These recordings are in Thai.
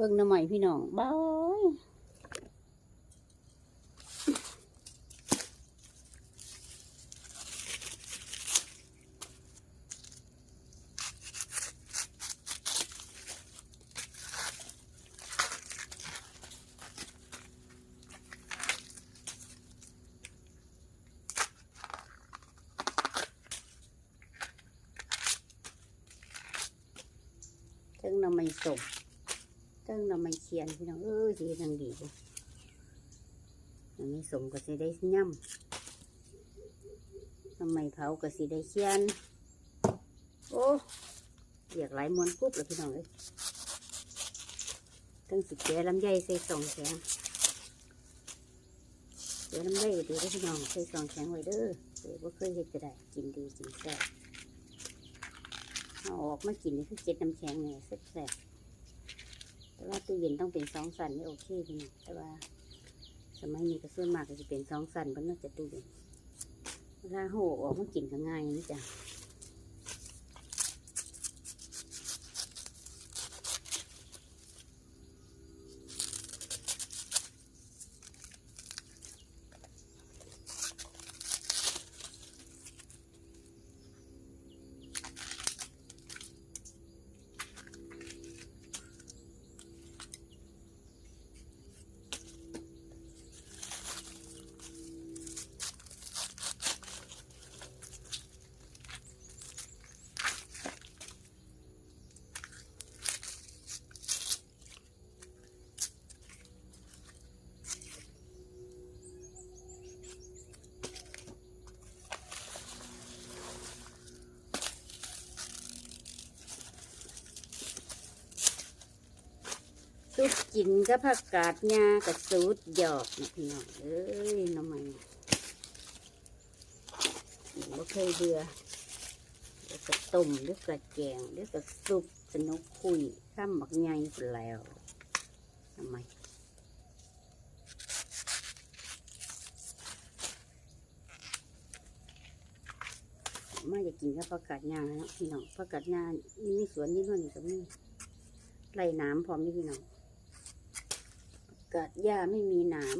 บิ่งหน้ำใหม่พี่น้องบ้ายเทั้งน้ำใหม่สม เทั้งหน้ำใหม่เขียนพี่น้องเอ้ยสิเฮ็ดจังดีบ่อันนี้สมก็สิได้ย่ำหน้ำใหม่เผาก็สิได้เขียน โอ้เรียกหลายมวนปุ๊บเลยพี่น้องเอ้ยทั้งสิแกะลำไยใส่สองแข็งแกะลำไยดีเด้อพี่น้องใส่สองแขงไว้เด้อเดี๋ยวบ่เคยเฮ็ดจะได้กินดีกินแซ่บเอาออกมากินนี่คือเจ็ดน้ำแข็งเนี่ยแซ่บ แต่ว่าตู้เย็นต้องเป็นสองสันนี่โอเคพี่น้องแต่ว่า สมัยนี้ก็ส่วนมากก็จะเป็นสองสันเพราะน่าจะตู้เย็นเวลาโหออกมากินก็ง่ายนี่จ้ะ สุดกินก็ผักกาดหญ้ากับสูดหยอกนะพี่น้องเอ้ยน้ำมันบ่เคยเบื่อเดี๋ยวก็ต้มหรือก็แกงหรือก็ซุปสนุกคุยข้ามหมักใหญ่พุ่นแล้วทำไมมาจะกินกับผักกาดหญ้าเนาะพี่น้องผักกาดหญ้านี่มีสวนนี่นู่นนี่ก็มีไร่น้ำพร้อมนี่พี่น้อง กัดหญ้าไม่มีหนาม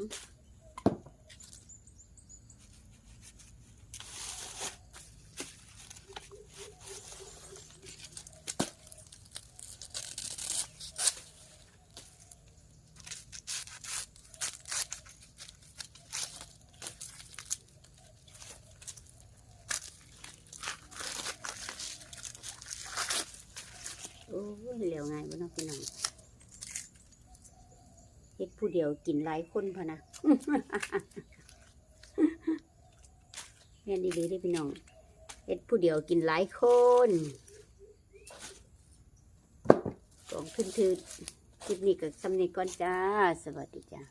โอ้ยเหลวไงบ้าน้องพี่น้อง เฮ็ดผู้เดียวกินหลายคนพะนะแม่นดีๆได้พี่น้องเฮ็ดผู้เดียวกินหลายคนกองขึ้นถือคลิปนี้ก็สำเนีก่อนจ้า สวัสดีจ้า